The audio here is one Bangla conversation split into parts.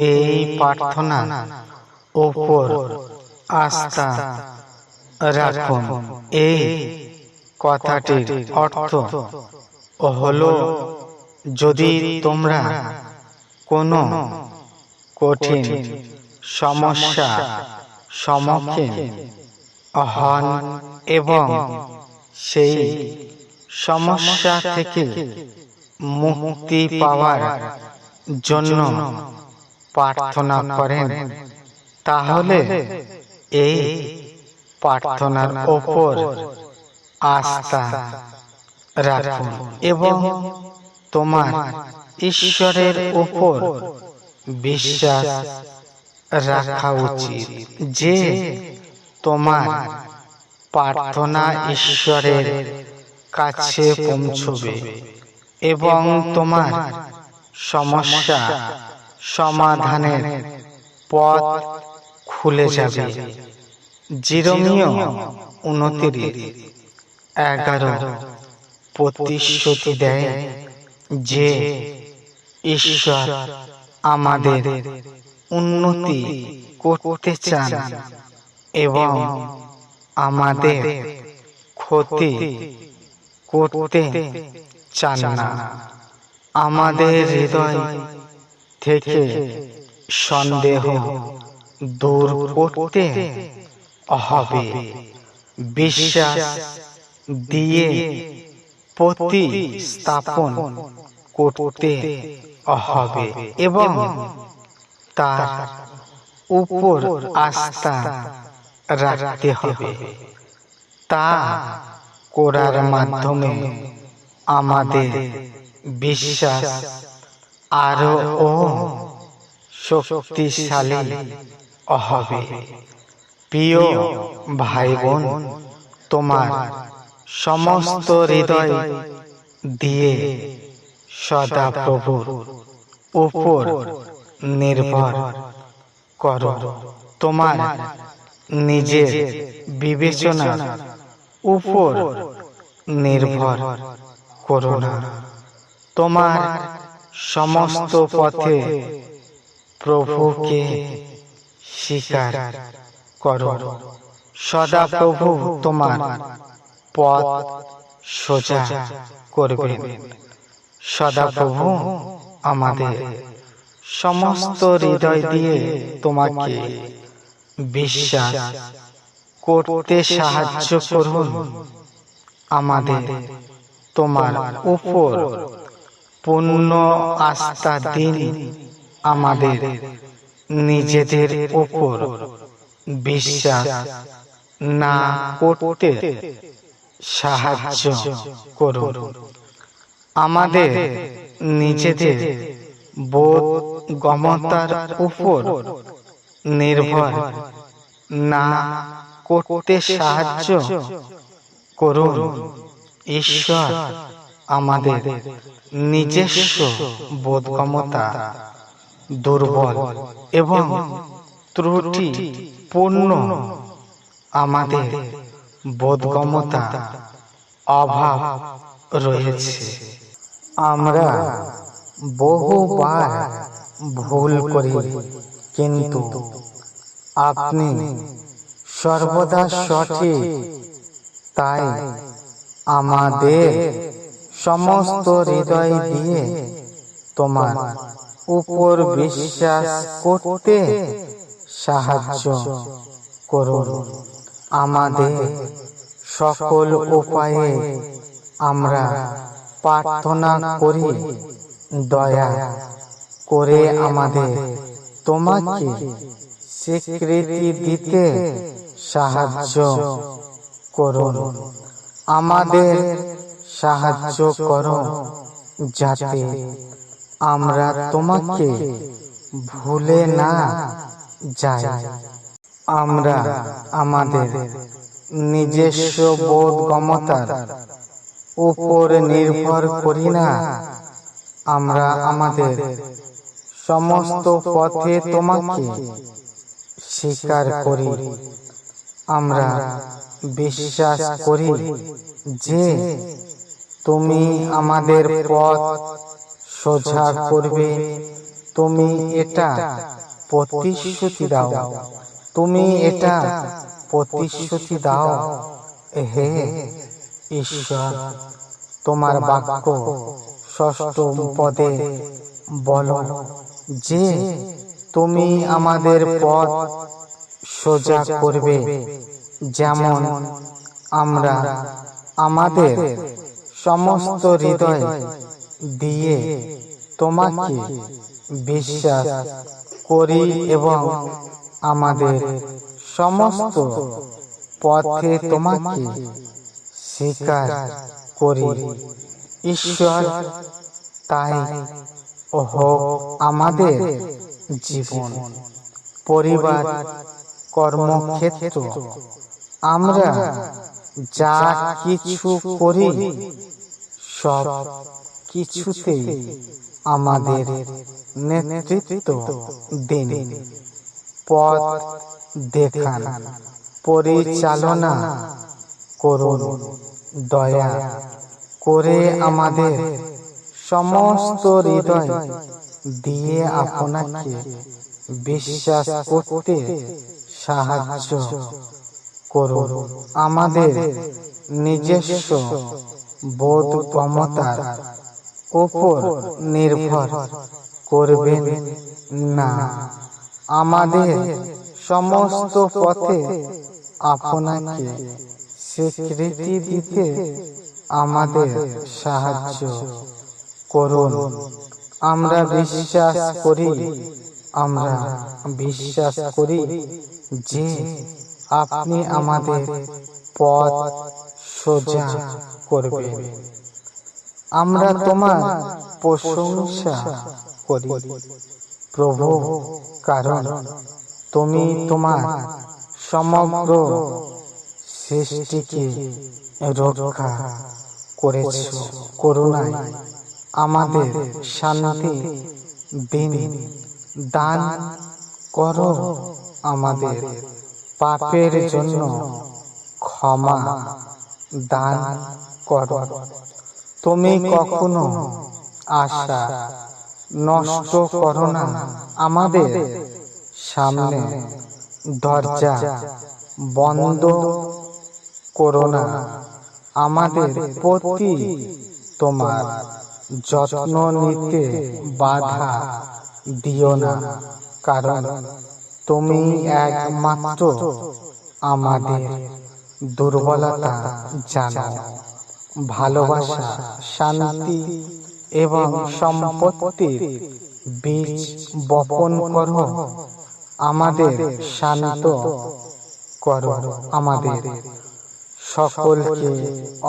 এই প্রার্থনা ওপর আস্থা রাখুন। এই কথাটির অর্থ হলো, যদি তোমরা কোনো কঠিন সমস্যা সম্মুখীন হন এবং সেই সমস্যা থেকে মুক্তি পাওয়ার জন্য প্রার্থনা করেন। তাহলে এই প্রার্থনার ওপর আস্থা রাখুন এবং তোমার ঈশ্বরের উপর বিশ্বাস রাখা উচিত যে তোমার প্রার্থনা ঈশ্বরের কাছে পৌঁছবে এবং তোমার সমস্যা সমাধানের পথ খুলে যাবে। জিরোমিও উনতিরিশ, এগারো প্রতিশ্রুতি দেয় যে ঈশ্বর আমাদের উন্নতি করতে চান এবং আমাদের ক্ষতি করতে চান না। আমাদের হৃদয় থেকে সন্দেহ দূর করতে হবে। বিশ্বাস দিয়ে প্রতিস্থাপন করতে হবে এবং তার উপর আস্থা রাখতে হবে। তা করার মাধ্যমে আমাদের বিশ্বাস আরও ও শক্তিশালী হবে। প্রিয় ভাই বোন তোমার সমস্ত হৃদয় দিয়ে সদা প্রভুর উপর নির্ভর করো। তোমার নিজের বিবেচনা উপর নির্ভর করো না। তোমার সমস্ত পথে প্রভুকে স্বীকার করো। সদা প্রভু তোমার পথ সোজা করবেন সদা প্রভু আমাদের সমস্ত হৃদয় দিয়ে তোমাকে বিশ্বাস করতে সাহায্য করুন। আমাদের তোমার উপর পূর্ণ আস্থা দিন আমাদের নিজেদের উপর। বিশ্বাস না করতে সাহায্য করুন। আমাদের নিজেদের বোধ গমতার উপর নির্ভর না করতে সাহায্য করুন। ঈশ্বর আমাদের নিজস্ব বোধগমতা দুর্বল এবং ত্রুটি পূর্ণ আমাদের বোধগমতা অভাব রয়েছে। আমরা বহুবার ভুল করি, কিন্তু আপনি সর্বদা সঠিক, তাই আমাদের সমস্ত হৃদয় দিয়ে তোমার উপর বিশ্বাস করতে সাহায্য করুন আমাদের সকল উপায়ে আমরা প্রার্থনা করি, দয়া করে আমাদের তোমাকে স্বীকৃতি দিতে সাহায্য করুন আমাদের সাহায্য করো যাতে আমরা তোমাকে ভুলে না যাই। আমরা আমাদের নিজস্ব বোধগমতার উপর নির্ভর করি না। আমরা আমাদের সমস্ত পথে তোমাকে স্বীকার করি। আমরা বিশ্বাস করি যে তুমি আমাদের পথ সোজা করবে। তুমি এটা প্রতিশ্রুতি দাও। তুমি এটা প্রতিশ্রুতি দাও। হে ঈশ্বর তোমার বাক্য ষষ্ঠ পদে বলো। যে তুমি আমাদের পথ সোজা করবে। যেমন আমরা আমাদের সমস্ত হৃদয় দিয়ে তোমাকে বিশ্বাস করি এবং আমাদের সমস্ত পথে তোমাকে স্বীকার করি। ঈশ্বর, তাই হোক আমাদের জীবন, পরিবার, কর্মক্ষেত্র, আমরা যা কিছু করি সব কিছুতেই আমাদের নেতৃত্ব দিন। পথ দেখান পরিচালনা করুন দয়া করে আমাদের সমস্ত হৃদয় দিয়ে আপনাকে বিশ্বাস করতে সাহায্য করুন আমাদের নিজস্ব বোধ ক্ষমতার উপর নির্ভর করবেন না। আমাদের সমস্ত পথে আপনাকে স্বীকৃতি দিতে আমাদের সাহায্য করুন। আমরা বিশ্বাস করি, আমরা বিশ্বাস করি যে আপনি আমাদের পথ সোজা করবেন। আমরা তোমার প্রশংসা করি। প্রভু, কারণ তুমি তোমার সমগ্র সৃষ্টিকে রক্ষা করেছ। করুণায় আমাদের শান্তি দিন। দান করো আমাদের। পাপের জন্য ক্ষমা দান করো। তুমি কখনো আশা নষ্ট করো না। আমাদের সামনে দরজা বন্ধ করো না। আমাদের প্রতি তোমার যত্ন নিতে বাধা দিও না। কারণ তুমি একমাত্র আমাদের দুর্বলতা জানো, ভালোবাসা, শান্তি এবং সম্পত্তির বীজ বপন করো, আমাদের শান্ত করো, আমাদের সকলকে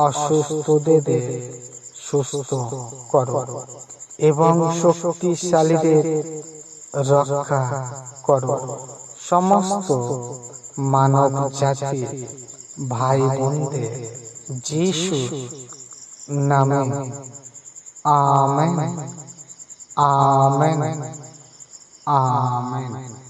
অসুস্থদের সুস্থ করো এবং শক্তিশালীদের রক্ষা করো। সমস্ত মানব জাতি ভাই বোনদের যিশু নামে আমেন। আমেন। আমেন।